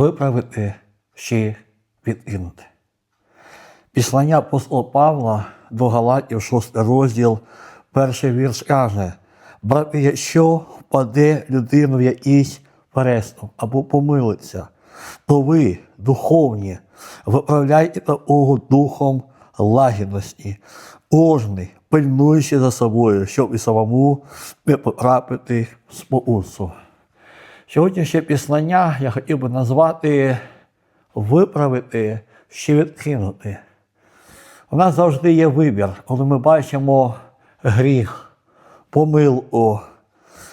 виправити чи відкинути. Післання апостола Павла до Галатів, 6 розділ, перший вірш каже: брати, якщо впаде людину в якийсь переступ або помилиться, то ви, духовні, виправляйте такого духом лагідності, кожний, пильнуючи за собою, щоб і самому не потрапити в спокусу. Сьогоднішнє післання я хотів би назвати виправити чи відкинути. У нас завжди є вибір, коли ми бачимо гріх, помилку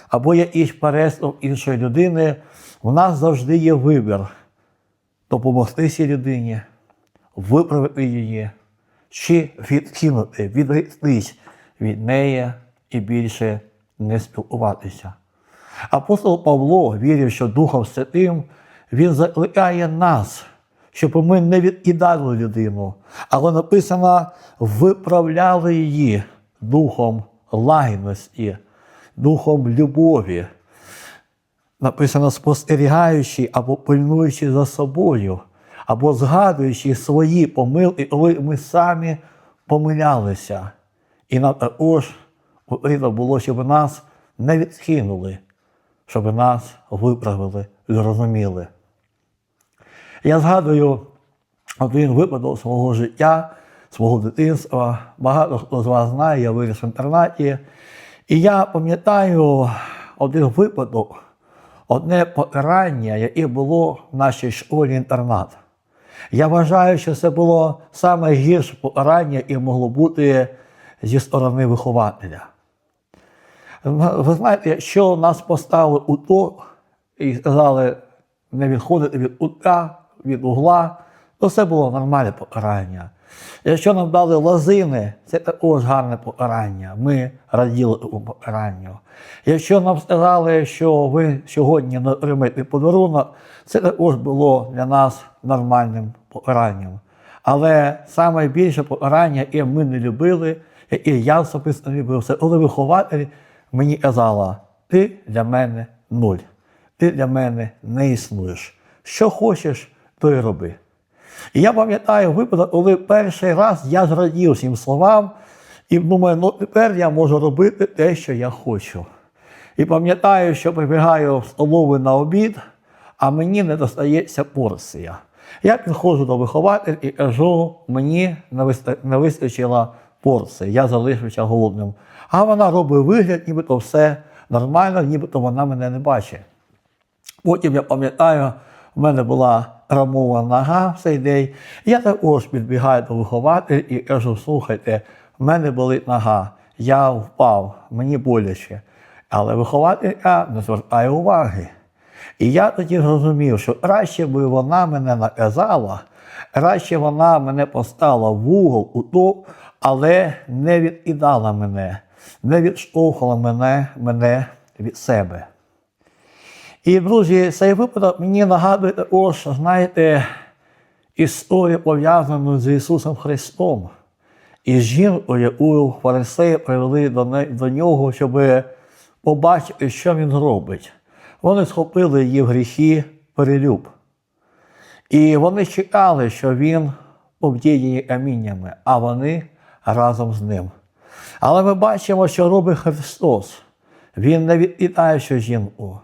або якийсь переступ іншої людини, у нас завжди є вибір допомогти цій людині, виправити її, чи відкинути, відректись від неї і більше не спілкуватися. Апостол Павло вірив, що Духом Святим він закликає нас, щоб ми не відкидали людину, але написано, виправляли її духом лагідності, духом любові. Написано, спостерігаючи або пильнуючи за собою, або згадуючи свої помилки, коли ми самі помилялися. І нам також потрібно було, щоб нас не відкинули, щоб нас виправили зрозуміли. Я згадую один випадок свого життя, свого дитинства. Багато хто з вас знає, я виріс в інтернаті. І я пам'ятаю один випадок, одне покарання, яке було в нашій школі інтернат. Я вважаю, що це було саме гірше покарання, яке могло бути зі сторони вихователя. Ви знаєте, якщо нас поставили у то і сказали не відходити від утка, від угла, то це було нормальне покарання. Якщо нам дали лозини, це також гарне покарання. Ми раділи у покаранню. Якщо нам сказали, що ви сьогодні не отримаєте подарунок, це також було для нас нормальним покаранням. Але найбільше покарання, яке ми не любили, яке я особисто не любив, це коли вихователь мені казала, ти для мене нуль, ти для мене не існуєш. Що хочеш, то й роби. І я пам'ятаю випадок, коли перший раз я зрадів цим словам і думаю, ну тепер я можу робити те, що я хочу. І пам'ятаю, що прибігаю в столову на обід, а мені не достається порція. Я підходжу до вихователя і кажу, мені не виста- не вистачило порції, я залишився голодним. А вона робить вигляд, нібито все нормально, нібито вона мене не бачить. Потім я пам'ятаю, в мене була рамова нога в цей день. Я також підбігаю до вихователя і кажу: слухайте, в мене болить нога, я впав, мені боляче. Але вихователька не звертає уваги. І я тоді зрозумів, що краще би вона мене наказала, краще вона мене поставила в угол у то, але не відкидала мене, не відштовхувала мене, мене від себе. І, друзі, цей випадок мені нагадує також, знаєте, історію пов'язану з Ісусом Христом. І жінку, яку фарисеї привели до, не- до нього, щоб побачити, що він робить. Вони схопили її в гріхи перелюб. І вони чекали, що він її каміннями, а вони разом з ним. Але ми бачимо, що робить Христос. Він не відкидає що жінку,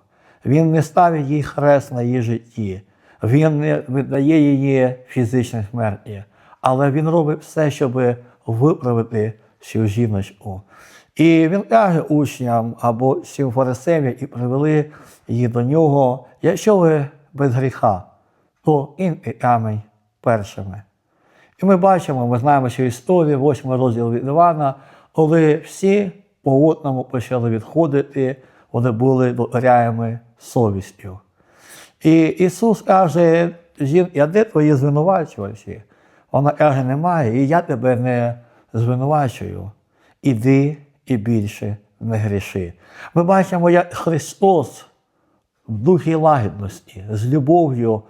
Він не ставить їй хрест на її житті, Він не віддає її фізичній смерті, але Він робить все, щоб виправити цю жіночку. І він каже учням або всім фарисеям, які привели її до нього, якщо ви без гріха, то інкий камінь першими. І ми бачимо, ми знаємо цю історію, восьмий розділ від Івана, коли всі по одному почали відходити, вони були докоряємо совістю. І Ісус каже, а де твої звинувачувачі? Вона каже, немає, і я тебе не звинувачую. Іди і більше не гріши. Ми бачимо, як Христос в духі лагідності, з любов'ю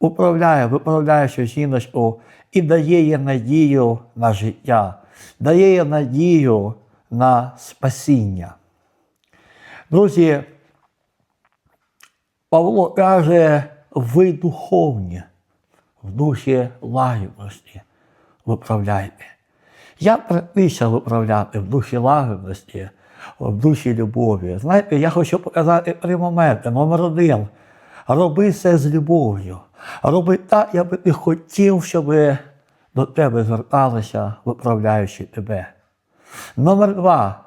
управляє, виправляє цю жіночку і дає їй надію на життя, дає їй надію на спасіння. Друзі, Павло каже, ви духовні, в духі лагідності виправляйте. Я практично виправляти в духі лагідності, в духі любові. Знаєте, я хочу показати три моменти. Номер один. Роби це з любов'ю. Роби так, я би ти хотів, щоб до тебе зверталися, виправляючи тебе. Номер два.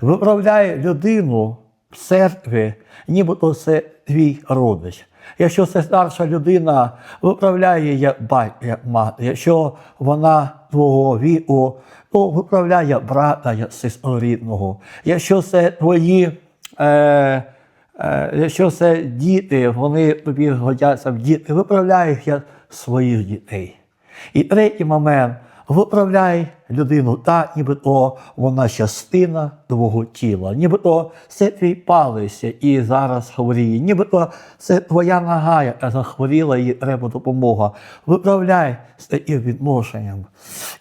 Виправляй людину в церкві, нібито це твій родич. Якщо це старша людина, виправляє як батько, як мати. Якщо вона твого віку, то виправляє брата як сестру рідного. Якщо це твої. Е, Якщо це діти, вони тобі годяться в діти, виправляй їх як своїх дітей. І третій момент виправляй людину так, нібито вона частина твого тіла, нібито це твій палець, який зараз хворіє, нібито це твоя нога, яка захворіла, їй треба допомога. Виправляй з таким відношенням.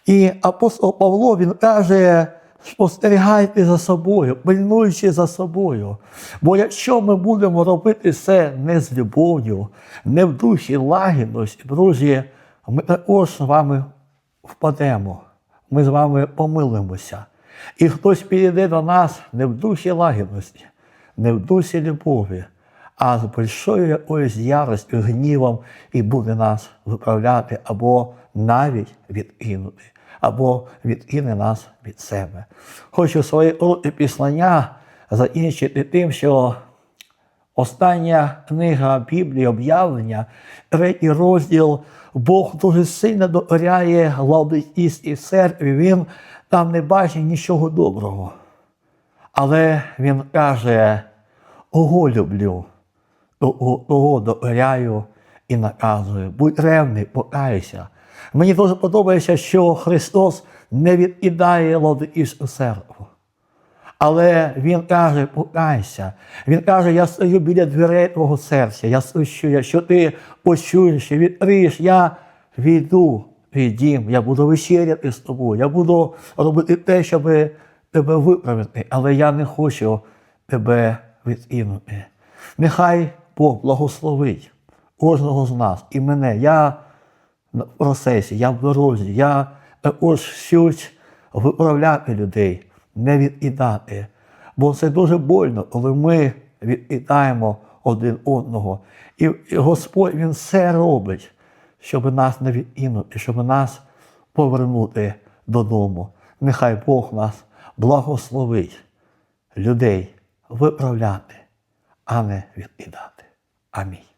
І апостол Павло він каже. Спостерігайте за собою, пильнуючи за собою. Бо якщо ми будемо робити це не з любов'ю, не в духі лагідності, друзі, ми також з вами впадемо, ми з вами помилимося. І хтось підійде до нас не в духі лагідності, не в дусі любові, а з большою якоюсь яростю, гнівом і буде нас виправляти або навіть відкинути або відкине нас від себе. Хочу своє уроки післання закінчити тим, що остання книга Біблії об'явлення, третій розділ, Бог дуже сильно докоряє Лаудикійській церкві, він там не бачить нічого доброго. Але він каже: Ого люблю, того докоряю і наказую. Будь ревний, покайся. Мені дуже подобається, що Христос не відкидає Лаодикійську церкву. Але Він каже, покайся. Він каже, я стою біля дверей твого серця, я стою, якщо ти почуєш і відкриєш, я війду твій дім, я буду вечеряти з тобою, я буду робити те, щоб тебе виправити, але я не хочу тебе відкинути. Нехай Бог благословить кожного з нас і мене. Я в процесі, я в дорозі, я також вчусь виправляти людей, не відкидати. Бо це дуже больно, коли ми відкидаємо один одного. І Господь Він все робить, щоб нас не відкинути, щоб нас повернути додому. Нехай Бог нас благословить людей виправляти, а не відкидати. Амінь.